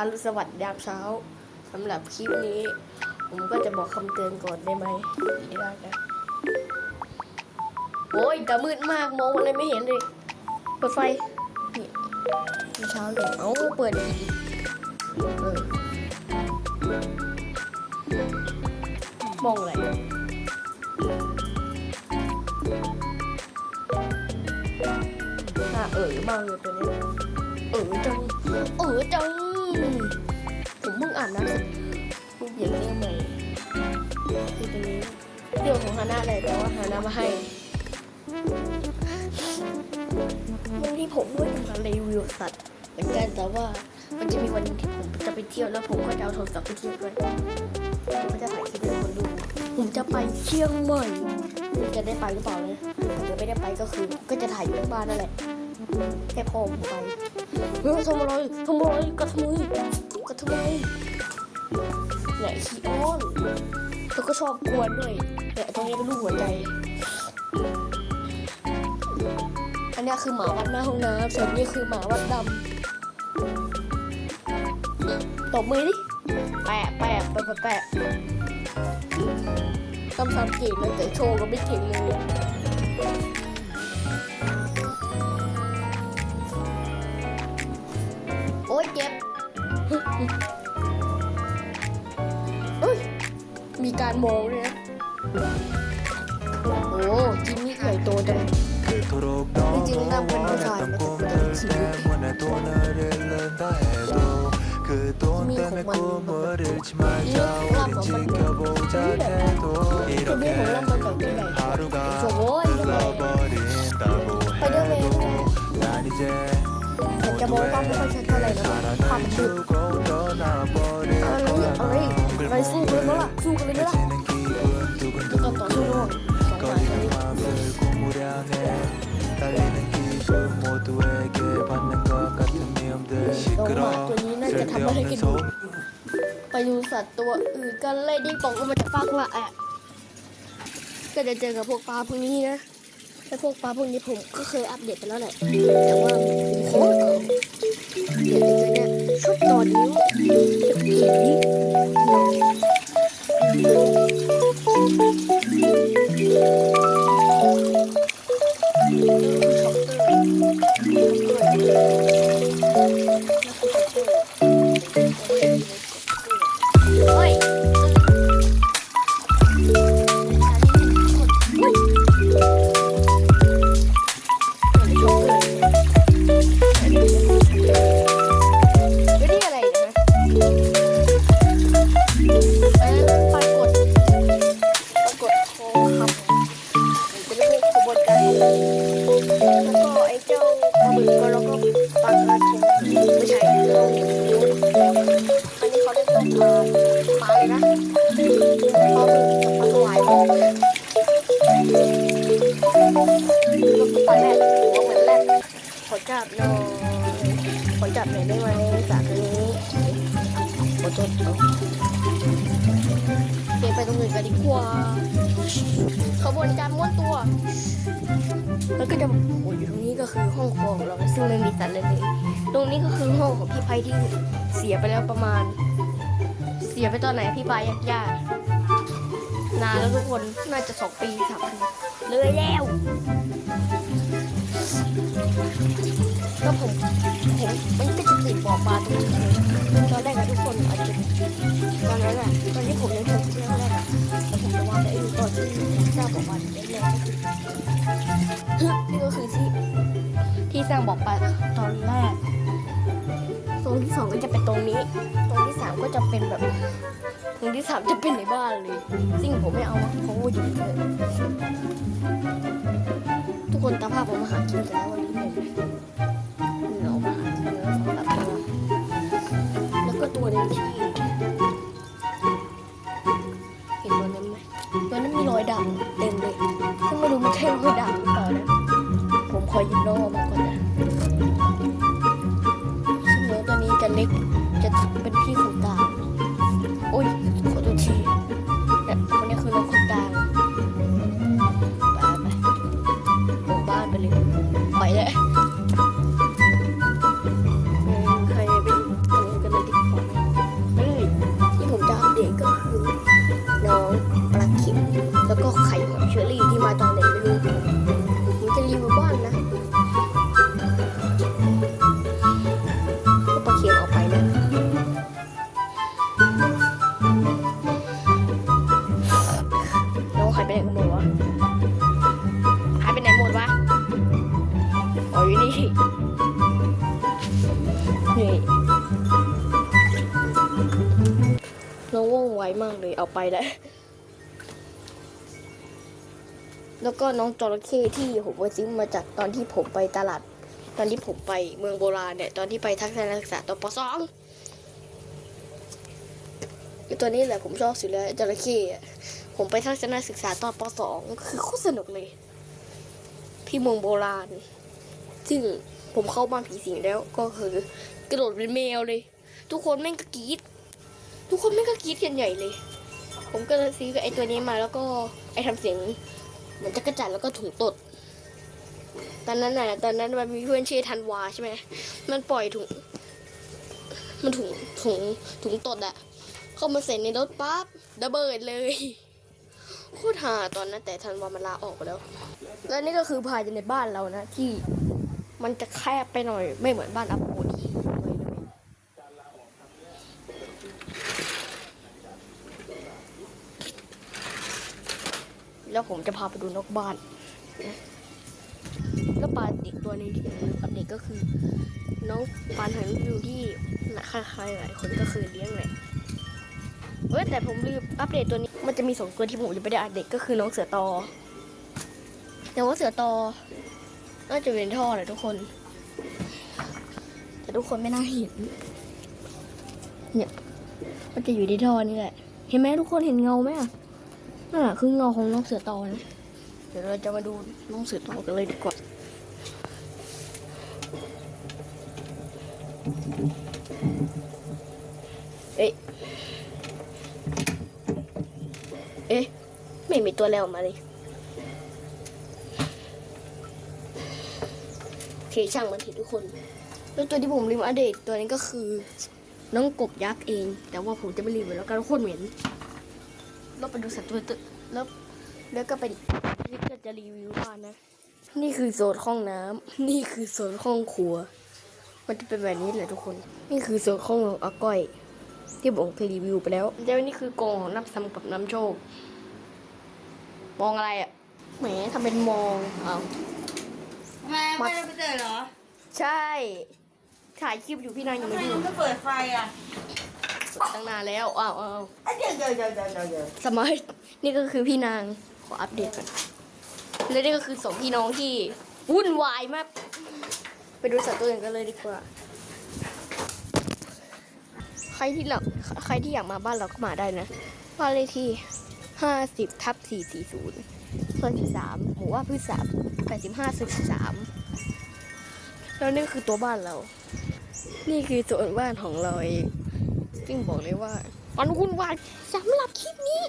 อรุณสวัสดิ์ยามเช้าสำหรับคลิปนี้ ผมก็จะบอกคำเตือนก่อนได้ไหมไม่ได้นะโอ้ยแต่มืดมากมองอะไรไม่เห็นเลยเปิดไฟนี่เมื่อเช้าเลยเอ้าเปิดอีกเออมองอะไรอะเออมากเลยตัวนี้ เออจัง เออจัง คือตัวนี้เรื่องของฮาน่าเลยแต่ว่าฮาน่ามาให้เรื่องที่ผมด้วยทำการีวิวสัตว์เหมือนกันแต่ว่ามันจะมีวันหนึงที่ผมจะไปเที่ยวแล้วผมก็จะเอาโทรศัพท์ไปเที่ยวด้วยผมก็จะถ่ายคลิปให้คนดูผมจะไปเชียงใหม่จะได้ไปหรือเปล่าเนี่ยถ้าไม่ได้ไปก็คือก็จะถ่ายอยู่ที่บ้านนั่นแหละแค่พ่อผมไปเฮ้ยทำอะไรทำอะไรกระทำไมกระทมเนี่ยขี้อ้อน แล้วก็ชอบกวนด้วยเนี่ยตรงนี้เป็นรูปหัวใจ อันนี้คือหมาวัดหน้าห้องน้ำส่วนนี้คือหมาวัดดำตบมือดิ แปะแปะแปะแปะแปะทำซ้ำเก่งเลยแต่โชว์ก็ไม่เก่งเลย การมองเลยนะโอ้จิมมี่ใหญ่โตจังจริงๆน่าเป็นผู้ชายนะแต่เป็นสีวิตจิมมี่ของมันนี่ของบำของมันนี่แบบนี้จิมมี่ของลำมันแบบใหญ่โอ้โหไปเดินเลยนะมันจะมองกล้องไม่ค่อยชัดเท่าไหร่นะความดึก กิน ไปดูสัตว์ตัวอื่นกันเลยดิ้งปองก็มาจากฟากละแอะก็จะเจอกับพวกปลาพวกนี้นะแต่พวกปลาพวกนี้ผมก็เคยอัปเดตไปแล้วแหละแต่ว่าโคตรเก่าเดี๋ยวจะเจอเนี่ยชุดต่อนิ้วผี ได้ไหมสากนี้ขอโทษเอาเไปตรงอื่นกันดีกว่าขบวนการม้วนตัว แล้วก็จะโอ้ยอยู่ตรงนี้ก็คือห้องครัวของเราซึ่งไม่มีสัตว์เลยเลย ตรงนี้ก็คือห้องของพี่ไพที่เสียไปแล้วประมาณ เสียไปตอนไหนพี่ปายยากๆนานแล้วทุกคนน่าจะสองปีสามปีเลยแล้ว ก็ผมผมมันก็จะติดบ่อปลาตรงนี้ตอนแรกอะทุกคนอาจจะตอนนั้นอะตอนที่ผมยังทำที่แรกอะแล้วผมจะวางไว้อยู่ตอนที่สร้างบ่อปลาแรกนี่ก็คือที่ที่สร้างบ่อปลาตอนแรกโซนที่สองก็จะเป็นตรงนี้ตรงที่สามก็จะเป็นแบบตรงที่สามจะเป็นในบ้านเลยซึ่งผมไม่เอาเพราะว่าอยู่เลย ทุกคนตามภาพผมมาหากินกันแล้ววันนี้เลยเรามาหากินแล้วสำหรับตัวแล้วก็ตัวนึงที่เห็นตัวนั้นไหมตัวนั้นมีรอยดำเต็มเลยซึ่งไม่รู้มันใช่รอยดำหรือเปล่านะผมขอหยิบน้องออกมา อรี่ที่มาตอนไหนไม่รู้มันจะรีวิวบ้านนะปลาเคียนออกไปนะน้องหายไปไหนกันหมดวะหายไปไหนหมดวะอ๋อยู่นี่นี่น้องว่องไวมากเลยเอาไปแล้ว แล้วก็น้องจระเข้ที่ผมไปซื้อมาจากตอนที่ผมไปตลาด ตอนที่ผมไปเมืองโบราณเนี่ยตอนที่ไปทัศนศึกษาตอนปสองไอตัวนี้แหละผมชอบสุดเลยจระเข้ผมไปทัศนศึกษาตอนปสองคือโคตรสนุกเลยที่เมืองโบราณ ซึ่งผมเข้าบ้านผีสิงแล้วก็คือกระโดดเป็นแมวเลย ทุกคนแม่งก็กรี๊ดทุกคนแม่งก็กรี๊ดกันใหญ่เลย ผมก็เลยซื้อไอตัวนี้มาแล้วก็ไอทำเสียง เหมือนจักรจันแล้วก็ถุงตด ตอนนั้นน่ะตอนนั้นมันมีเพื่อนชื่อธันวาใช่ไหมมันปล่อยถุง มันถุงถุงถุงตดอะเข้ามาเสร็จในรถปั๊บระเบิดเลยโคตรหาตอนนั้นแต่ธันวามันลาออกไปแล้ว และนี่ก็คือภายในบ้านเรานะที่มันจะแคบไปหน่อยไม่เหมือนบ้านอัปโปที่เลยเลย แล้วผมจะพาไปดูนอกบ้านนะแล้วปลาเด็กตัวนี้ที่ผมลืมอัปเดตก็คือ น้องปลาหางวิวที่ใครๆหลายคนก็คือเลี้ยงแหละเว้แต่ผมลืมอัปเดตตัวนี้มันจะมีสองตัวที่ผมยังไม่ได้อัปเดตก็คือน้องเสือตอ แต่ว่าเสือตอน่าจะเป็นท่อแหละทุกคน แต่ทุกคนไม่น่าเห็นเนี่ยมันจะอยู่ในท่อนี่แหละ เห็นไหมทุกคนเห็นเงาไหมอะ นั่นแหละคือเงาของน้องเสือตอนะเดี๋ยวเราจะมาดูน้องเสือตอกันเลยดีกว่าเอ๊ะเอ๊ะไม่มีตัวแล้วมาเลยโอเคช่างมันเถอะทุกคน แล้วตัวที่ผมลืมอัปเดตตัวนี้ก็คือ น้องกบยักษ์เอง แต่ว่าผมจะไม่ลืมไว้แล้วกันโคตรเหม็น เราไปดูสัตว์ตัวตึแล้วแล้วก็เป็นนี่ก็จะรีวิวบ้านนะ นี่คือโซนห้องน้ำนี่คือโซนห้องครัว มันจะเป็นแบบนี้แหละทุกคน นี่คือโซนห้องอาก้อย ที่ผมเคยรีวิวไปแล้วแล้วนี่คือกองของน้ำซ้ำกับน้ำโชค มองอะไรอะแหมทำเป็นมองเอาทำไมไม่ได้ไปเจอเหรอ ใช่ ถ่ายคลิปอยู่พี่นางยังทำไมไม่ดูยังไม่เปิดไฟอะ ตั้งนานแล้วอ้าวอ้าวอะเดี๋ยวเดี๋ยวเดี๋ยวเดี๋ยวเดี๋ยวเดี๋ยวสมัยนี่ก็คือพี่นางขออัปเดตก่อนและนี่ก็คือสองพี่น้องที่วุ่นวายมาก ไปดูสัตว์ตัวอื่นกันเลยดีกว่า ใครที่หลักใครที่อยากมาบ้านเราก็มาได้นะบ้านเลขที่ห้าสิบทับสี่สี่ศูนย์ซอยสิบสามหมู่ว่าพืชสามแปดสิบห้าสิบสามแล้วนี่คือตัวบ้านเรา นี่คือส่วนบ้านของเราเอง ซึ่งบอกเลยว่ามันวุ่นวายสำหรับคลิปนี้